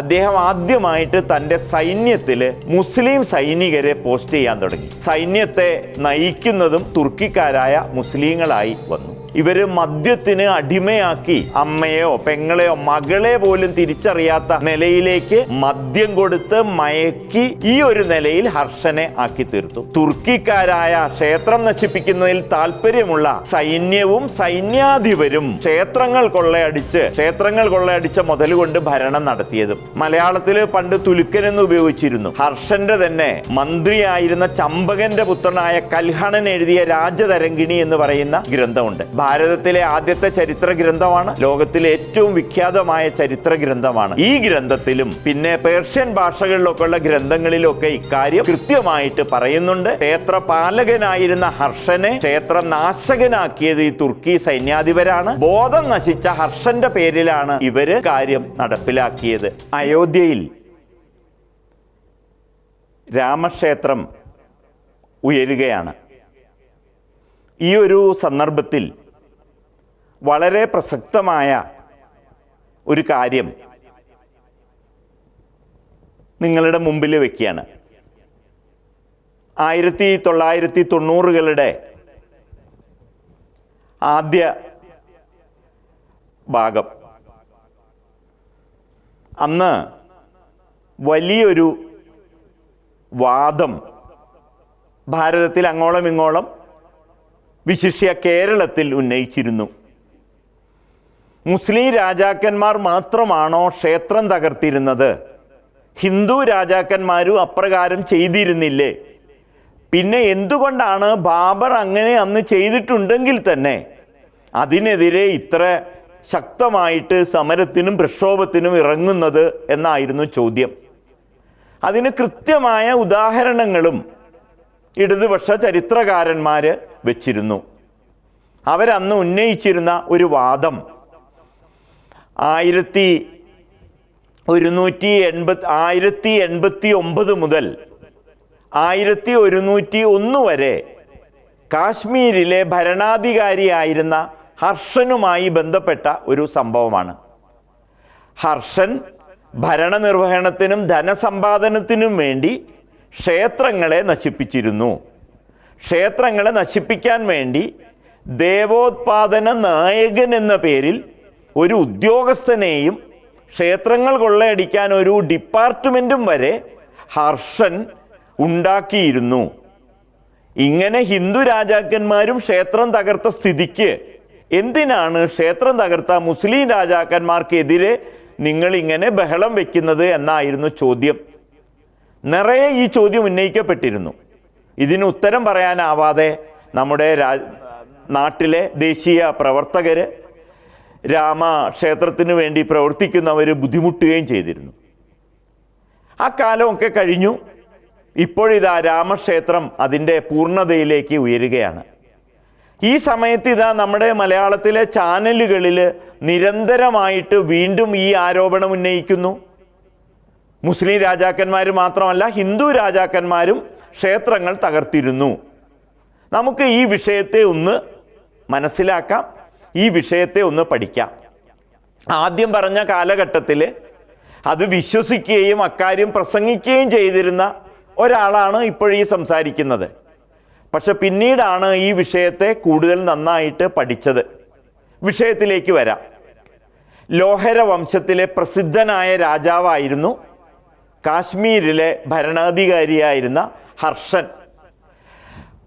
അദ്ദേഹം ആദ്യമായിട്ട് തന്റെ സൈന്യത്തിൽ മുസ്ലിം സൈനികരെ പോസ്റ്റ് ചെയ്യാൻ തുടങ്ങി. സൈന്യത്തെ നയിക്കുന്നതും തുർക്കിക്കാരായ മുസ്ലിങ്ങളായി വന്നു. ഇവർ മദ്യത്തിന് അടിമയാക്കി അമ്മയോ പെങ്ങളെയോ മകളെ പോലും തിരിച്ചറിയാത്ത നിലയിലേക്ക് മദ്യം കൊടുത്ത് മയക്കി ഈ ഒരു നിലയിൽ ഹർഷനെ ആക്കി തീർത്തു. തുർക്കിക്കാരായ ക്ഷേത്രം നശിപ്പിക്കുന്നതിൽ താല്പര്യമുള്ള സൈന്യവും സൈന്യാധിപരും ക്ഷേത്രങ്ങൾ കൊള്ളയടിച്ച് ക്ഷേത്രങ്ങൾ കൊള്ളയടിച്ച മുതൽ കൊണ്ട് ഭരണം നടത്തിയതും മലയാളത്തിൽ പണ്ട് തുലുക്കൻ എന്ന് ഉപയോഗിച്ചിരുന്നു. ഹർഷന്റെ തന്നെ മന്ത്രിയായിരുന്ന ചമ്പകന്റെ പുത്രനായ കൽഹണൻ എഴുതിയ രാജതരംഗിണി എന്ന് പറയുന്ന ഗ്രന്ഥമുണ്ട്. ഭാരതത്തിലെ ആദ്യത്തെ ചരിത്ര ഗ്രന്ഥമാണ് ലോകത്തിലെ ഏറ്റവും വിഖ്യാതമായ ചരിത്ര ഗ്രന്ഥമാണ് ഈ ഗ്രന്ഥത്തിലും പിന്നെ പേർഷ്യൻ ഭാഷകളിലൊക്കെ ഉള്ള ഗ്രന്ഥങ്ങളിലൊക്കെ ഇക്കാര്യം കൃത്യമായിട്ട് പറയുന്നുണ്ട്. ക്ഷേത്ര പാലകനായിരുന്ന ഹർഷനെ ക്ഷേത്ര നാശകനാക്കിയത് ഈ തുർക്കി സൈന്യാധിപരാണ്. ബോധം നശിച്ച ഹർഷന്റെ പേരിലാണ് ഇവർ കാര്യം നടപ്പിലാക്കിയത്. അയോധ്യയിൽ രാമക്ഷേത്രം ഉയരുകയാണ്. ഈ ഒരു സന്ദർഭത്തിൽ വളരെ പ്രസക്തമായ ഒരു കാര്യം നിങ്ങളുടെ മുമ്പിൽ വയ്ക്കുകയാണ് ആയിരത്തി തൊള്ളായിരത്തി തൊണ്ണൂറുകളുടെ ആദ്യ ഭാഗം. അന്ന് വലിയൊരു വാദം ഭാരതത്തിൽ അങ്ങോളം ഇങ്ങോളം വിശിഷ്യ കേരളത്തിൽ ഉന്നയിച്ചിരുന്നു. മുസ്ലിം രാജാക്കന്മാർ മാത്രമാണോ ക്ഷേത്രം തകർത്തിരുന്നത്? ഹിന്ദു രാജാക്കന്മാരും അപ്രകാരം ചെയ്തിരുന്നില്ലേ? പിന്നെ എന്തുകൊണ്ടാണ് ബാബർ അങ്ങനെ അന്ന് ചെയ്തിട്ടുണ്ടെങ്കിൽ തന്നെ? അതിനെതിരെ ഇത്ര ശക്തമായിട്ട് സമരത്തിനും പ്രക്ഷോഭത്തിനും ഇറങ്ങുന്നത് എന്നായിരുന്നു ചോദ്യം. അതിന് കൃത്യമായ ഉദാഹരണങ്ങളും ഇടതുപക്ഷ ചരിത്രകാരന്മാർ വെച്ചിരുന്നു. അവരന്ന് ഉന്നയിച്ചിരുന്ന ഒരു വാദം. ആയിരത്തി ഒരുന്നൂറ്റി എൺപത്തി ആയിരത്തി എൺപത്തി ഒമ്പത് മുതൽ ആയിരത്തി ഒരുന്നൂറ്റി ഒന്ന് വരെ കാശ്മീരിലെ ഭരണാധികാരിയായിരുന്ന ഹർഷനുമായി ബന്ധപ്പെട്ട ഒരു സംഭവമാണ്. ഹർഷൻ ഭരണനിർവഹണത്തിനും ധനസമ്പാദനത്തിനും വേണ്ടി ക്ഷേത്രങ്ങളെ നശിപ്പിച്ചിരുന്നു. ക്ഷേത്രങ്ങളെ നശിപ്പിക്കാൻ വേണ്ടി ദേവോത്പാദന നായകൻ എന്ന പേരിൽ ഒരു ഉദ്യോഗസ്ഥനെയും ക്ഷേത്രങ്ങൾ കൊള്ളയടിക്കാൻ ഒരു ഡിപ്പാർട്ട്മെന്റും വരെ ഹർഷൻ ഉണ്ടാക്കിയിരുന്നു. ഇങ്ങനെ ഹിന്ദു രാജാക്കന്മാരും ക്ഷേത്രം തകർത്ത സ്ഥിതിക്ക് എന്തിനാണ് ക്ഷേത്രം തകർത്ത മുസ്ലിം രാജാക്കന്മാർക്കെതിരെ നിങ്ങൾ ഇങ്ങനെ ബഹളം വെക്കുന്നത് എന്നായിരുന്നു ചോദ്യം. നിറയെ ഈ ചോദ്യം ഉന്നയിക്കപ്പെട്ടിരുന്നു. ഇതിന് ഉത്തരം പറയാനാവാതെ നമ്മുടെ നാട്ടിലെ ദേശീയ പ്രവർത്തകർ രാമക്ഷേത്രത്തിന് വേണ്ടി പ്രവർത്തിക്കുന്നവർ ബുദ്ധിമുട്ടുകയും ചെയ്തിരുന്നു. ആ കാലമൊക്കെ കഴിഞ്ഞു. ഇപ്പോഴിതാ രാമക്ഷേത്രം അതിന്റെ പൂർണതയിലേക്ക് ഉയരുകയാണ്. ഈ സമയത്ത് ഇതാ നമ്മുടെ മലയാളത്തിലെ ചാനലുകളിൽ നിരന്തരമായിട്ട് വീണ്ടും ഈ ആരോപണം ഉന്നയിക്കുന്നു. മുസ്ലിം രാജാക്കന്മാർ മാത്രമല്ല ഹിന്ദു രാജാക്കന്മാരും ക്ഷേത്രങ്ങൾ തകർത്തിരുന്നു. നമുക്ക് ഈ വിഷയത്തെ ഒന്ന് മനസ്സിലാക്കാം. ഈ വിഷയത്തെ ഒന്ന് പഠിക്കാം. ആദ്യം പറഞ്ഞ കാലഘട്ടത്തിൽ അത് വിശ്വസിക്കുകയും അക്കാര്യം പ്രസംഗിക്കുകയും ചെയ്തിരുന്ന ഒരാളാണ് ഇപ്പോഴീ സംസാരിക്കുന്നത്. പക്ഷെ പിന്നീടാണ് ഈ വിഷയത്തെ കൂടുതൽ നന്നായിട്ട് പഠിച്ചത്. വിഷയത്തിലേക്ക് വരാം. ലോഹര വംശത്തിലെ പ്രസിദ്ധനായ രാജാവായിരുന്നു കാശ്മീരിലെ ഭരണാധികാരിയായിരുന്ന ഹർഷൻ.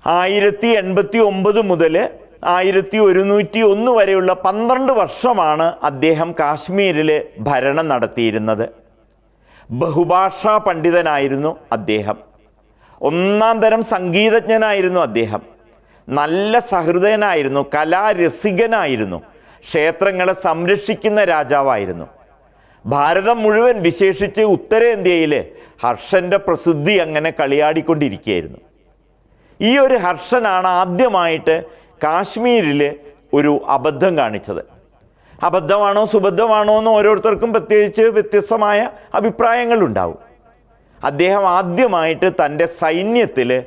ആയിരത്തി എൺപത്തി ഒമ്പത് മുതൽ ആയിരത്തി ഒരുന്നൂറ്റി ഒന്ന് വരെയുള്ള പന്ത്രണ്ട് വർഷമാണ് അദ്ദേഹം കാശ്മീരിൽ ഭരണം നടത്തിയിരുന്നത്. ബഹുഭാഷാ പണ്ഡിതനായിരുന്നു അദ്ദേഹം. ഒന്നാം തരം സംഗീതജ്ഞനായിരുന്നു അദ്ദേഹം. നല്ല സഹൃദയനായിരുന്നു കലാരസികനായിരുന്നു ക്ഷേത്രങ്ങളെ സംരക്ഷിക്കുന്ന രാജാവായിരുന്നു. ഭാരതം മുഴുവൻ വിശേഷിച്ച് ഉത്തരേന്ത്യയിൽ ഹർഷന്റെ പ്രസിദ്ധി അങ്ങനെ കളിയാടിക്കൊണ്ടിരിക്കുകയായിരുന്നു. ഈ ഒരു ഹർഷനാണ് ആദ്യമായിട്ട് കാശ്മീരിൽ ഒരു അബദ്ധം കാണിച്ചത്. അബദ്ധമാണോ സുബദ്ധമാണോ എന്ന് ഓരോരുത്തർക്കും പ്രത്യേകിച്ച് വ്യത്യസ്തമായ അഭിപ്രായങ്ങളുണ്ടാവും അദ്ദേഹം ആദ്യമായിട്ട് തന്റെ സൈന്യത്തിൽ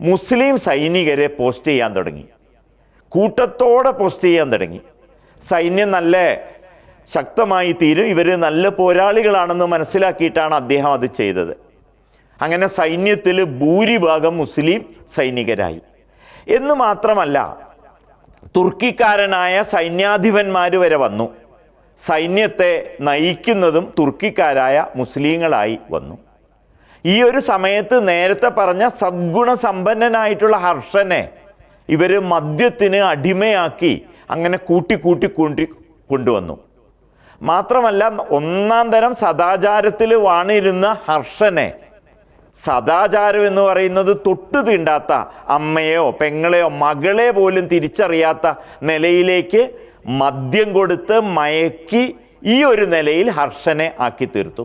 മുസ്ലിം സൈനികരെ പോസ്റ്റ് ചെയ്യാൻ തുടങ്ങി. കൂട്ടത്തോടെ പോസ്റ്റ് ചെയ്യാൻ തുടങ്ങി. സൈന്യം നല്ല ശക്തമായി തീരും. ഇവർ നല്ല പോരാളികളാണെന്ന് മനസ്സിലാക്കിയിട്ടാണ് അദ്ദേഹം അത് ചെയ്തത്. അങ്ങനെ സൈന്യത്തിൽ ഭൂരിഭാഗം മുസ്ലിം സൈനികരായി. എന്ന് മാത്രമല്ല തുർക്കിക്കാരനായ സൈന്യാധിപന്മാർ വരെ വന്നു. സൈന്യത്തെ നയിക്കുന്നതും തുർക്കിക്കാരായ മുസ്ലിങ്ങളായി വന്നു. ഈ ഒരു സമയത്ത് നേരത്തെ പറഞ്ഞ സദ്ഗുണസമ്പന്നനായിട്ടുള്ള ഹർഷനെ ഇവർ മദ്യത്തിന് അടിമയാക്കി അങ്ങനെ കൂട്ടി കൂട്ടി കൂട്ടി കൊണ്ടുവന്നു. മാത്രമല്ല ഒന്നാം തരം സദാചാരത്തിൽ വാണിരുന്ന ഹർഷനെ സദാചാരം എന്ന് പറയുന്നത് തൊട്ട് തീണ്ടാത്ത അമ്മയോ പെങ്ങളെയോ മകളെ പോലും തിരിച്ചറിയാത്ത നിലയിലേക്ക് മദ്യം കൊടുത്ത് മയക്കി ഈ ഒരു നിലയിൽ ഹർഷനെ ആക്കി തീർത്തു.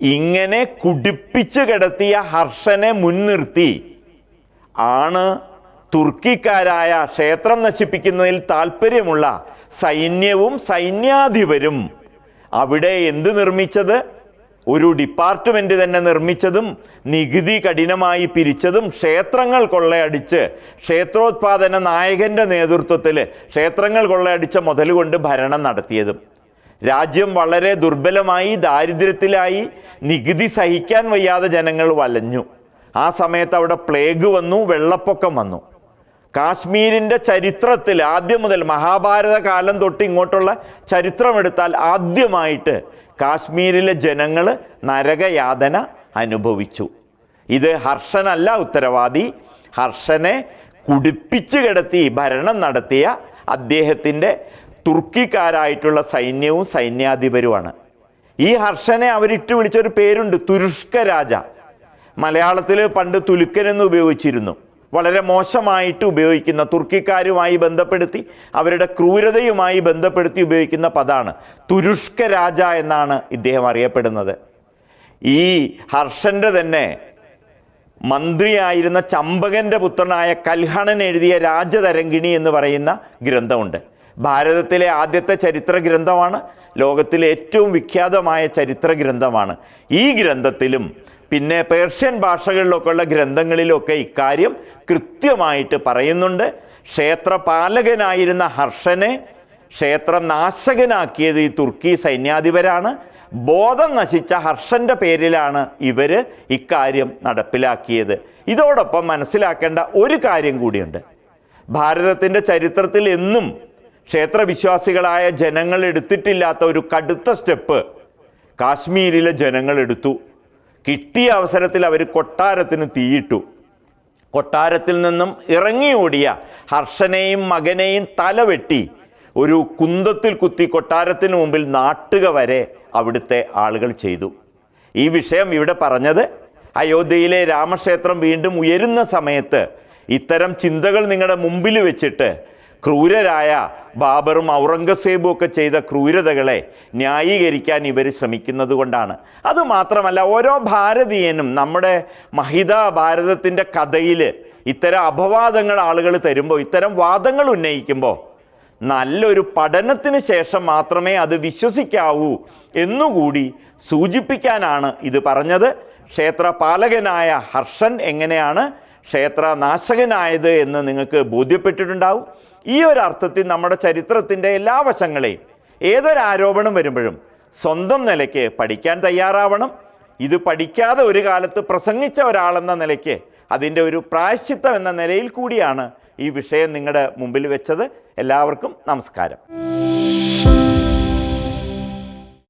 ഇങ്ങനെ കുടിപ്പിച്ച് കിടത്തിയ ഹർഷനെ മുൻനിർത്തി ആണ് തുർക്കിക്കാരായ ക്ഷേത്രം നശിപ്പിക്കുന്നതിൽ താല്പര്യമുള്ള സൈന്യവും സൈന്യാധിപരും അവിടെ എന്ത് നിർമ്മിച്ചത്? ഒരു ഡിപ്പാർട്ട്മെന്റ് തന്നെ നിർമ്മിച്ചതും നികുതി കഠിനമായി പിരിച്ചതും ക്ഷേത്രങ്ങൾ കൊള്ളയടിച്ച് ക്ഷേത്രോത്പാദന നായകന്റെ നേതൃത്വത്തിൽ ക്ഷേത്രങ്ങൾ കൊള്ളയടിച്ച മുതൽ കൊണ്ട് ഭരണം നടത്തിയതും. രാജ്യം വളരെ ദുർബലമായി ദാരിദ്ര്യത്തിലായി നികുതി സഹിക്കാൻ വയ്യാതെ ജനങ്ങൾ വലഞ്ഞു. ആ സമയത്ത് അവിടെ പ്ലേഗ് വന്നു വെള്ളപ്പൊക്കം വന്നു. കാശ്മീരിന്റെ ചരിത്രത്തിൽ ആദ്യം മുതൽ മഹാഭാരത കാലം തൊട്ട് ഇങ്ങോട്ടുള്ള ചരിത്രമെടുത്താൽ ആദ്യമായിട്ട് കാശ്മീരിലെ ജനങ്ങൾ നരകയാതന അനുഭവിച്ചു. ഇത് ഹർഷനല്ല ഉത്തരവാദി. ഹർഷനെ കുടിപ്പിച്ച് കിടത്തി ഭരണം നടത്തിയ അദ്ദേഹത്തിന്റെ തുർക്കിക്കാരായിട്ടുള്ള സൈന്യവും സൈന്യാധിപരുമാണ്. ഈ ഹർഷനെ അവരിട്ട് വിളിച്ചൊരു പേരുണ്ട് തുരുഷ്ക രാജ മലയാളത്തിൽ പണ്ട് തുലുക്കൻ എന്ന് ഉപയോഗിച്ചിരുന്നു. വളരെ മോശമായിട്ട് ഉപയോഗിക്കുന്ന തുർക്കിക്കാരുമായി ബന്ധപ്പെടുത്തി അവരുടെ ക്രൂരതയുമായി ബന്ധപ്പെടുത്തി ഉപയോഗിക്കുന്ന പദമാണ് തുരുഷ്ക രാജ എന്നാണ് ഇദ്ദേഹം അറിയപ്പെടുന്നത്. ഈ ഹർഷന്റെ തന്നെ മന്ത്രിയായിരുന്ന ചമ്പകന്റെ പുത്രനായ കൽഹണൻ എഴുതിയ രാജതരംഗിണി എന്ന് പറയുന്ന ഗ്രന്ഥമുണ്ട്. ഭാരതത്തിലെ ആദ്യത്തെ ചരിത്ര ഗ്രന്ഥമാണ് ലോകത്തിലെ ഏറ്റവും വിഖ്യാതമായ ചരിത്ര ഗ്രന്ഥമാണ് ഈ ഗ്രന്ഥത്തിലും പിന്നെ പേർഷ്യൻ ഭാഷകളിലൊക്കെയുള്ള ഗ്രന്ഥങ്ങളിലൊക്കെ ഇക്കാര്യം കൃത്യമായിട്ട് പറയുന്നുണ്ട്. ക്ഷേത്രപാലകനായിരുന്ന ഹർഷനെ ക്ഷേത്രം നാശകനാക്കിയത് ഈ തുർക്കി സൈന്യാധിപരാണ്. ബോധം നശിച്ച ഹർഷന്റെ പേരിലാണ് ഇവർ ഇക്കാര്യം നടപ്പിലാക്കിയത്. ഇതോടൊപ്പം മനസ്സിലാക്കേണ്ട ഒരു കാര്യം കൂടിയുണ്ട്. ഭാരതത്തിന്റെ ചരിത്രത്തിൽ എന്നും ക്ഷേത്രവിശ്വാസികളായ ജനങ്ങൾ എടുത്തിട്ടില്ലാത്ത ഒരു കടുത്ത സ്റ്റെപ്പ് കാശ്മീരിലെ ജനങ്ങൾ എടുത്തു. കിട്ടിയ അവസരത്തിൽ അവർ കൊട്ടാരത്തിന് തീയിട്ടു. കൊട്ടാരത്തിൽ നിന്നും ഇറങ്ങി ഓടിയ ഹർഷനെയും മകനെയും തലവെട്ടി ഒരു കുന്തത്തിൽ കുത്തി കൊട്ടാരത്തിന് മുമ്പിൽ നാട്ടുക വരെ അവിടുത്തെ ആളുകൾ ചെയ്തു. ഈ വിഷയം ഇവിടെ പറഞ്ഞത് അയോധ്യയിലെ രാമക്ഷേത്രം വീണ്ടും ഉയരുന്ന സമയത്ത് ഇത്തരം ചിന്തകൾ നിങ്ങളുടെ മുമ്പിൽ വെച്ചിട്ട് ക്രൂരരായ ബാബറും ഔറംഗസേബും ഒക്കെ ചെയ്ത ക്രൂരതകളെ ന്യായീകരിക്കാൻ ഇവർ ശ്രമിക്കുന്നത് കൊണ്ടാണ്. അതുമാത്രമല്ല ഓരോ ഭാരതീയനും നമ്മുടെ മഹിത ഭാരതത്തിന്റെ കഥയിൽ ഇത്തരം അപവാദങ്ങൾ ആളുകൾ തരുമ്പോൾ ഇത്തരം വാദങ്ങൾ ഉന്നയിക്കുമ്പോൾ നല്ലൊരു പഠനത്തിന് ശേഷം മാത്രമേ അത് വിശ്വസിക്കാവൂ എന്നുകൂടി സൂചിപ്പിക്കാനാണ് ഇത് പറഞ്ഞത്. ക്ഷേത്രപാലകനായ ഹർഷൻ എങ്ങനെയാണ് ക്ഷേത്ര നാശകനായത് എന്ന് നിങ്ങൾക്ക് ബോധ്യപ്പെട്ടിട്ടുണ്ടാവും. ഈ ഒരു അർത്ഥത്തിൽ നമ്മുടെ ചരിത്രത്തിന്റെ എല്ലാ വശങ്ങളെയും ഏതൊരു ആരോപണം വരുമ്പോഴും സ്വന്തം നിലയ്ക്ക് പഠിക്കാൻ തയ്യാറാവണം. ഇത് പഠിക്കാതെ ഒരു കാലത്ത് പ്രസംഗിച്ച ഒരാളെന്ന നിലയ്ക്ക് അതിന്റെ ഒരു പ്രായശ്ചിത്തം എന്ന നിലയിൽ കൂടിയാണ് ഈ വിഷയം നിങ്ങളുടെ മുമ്പിൽ വെച്ചത്. എല്ലാവർക്കും നമസ്കാരം.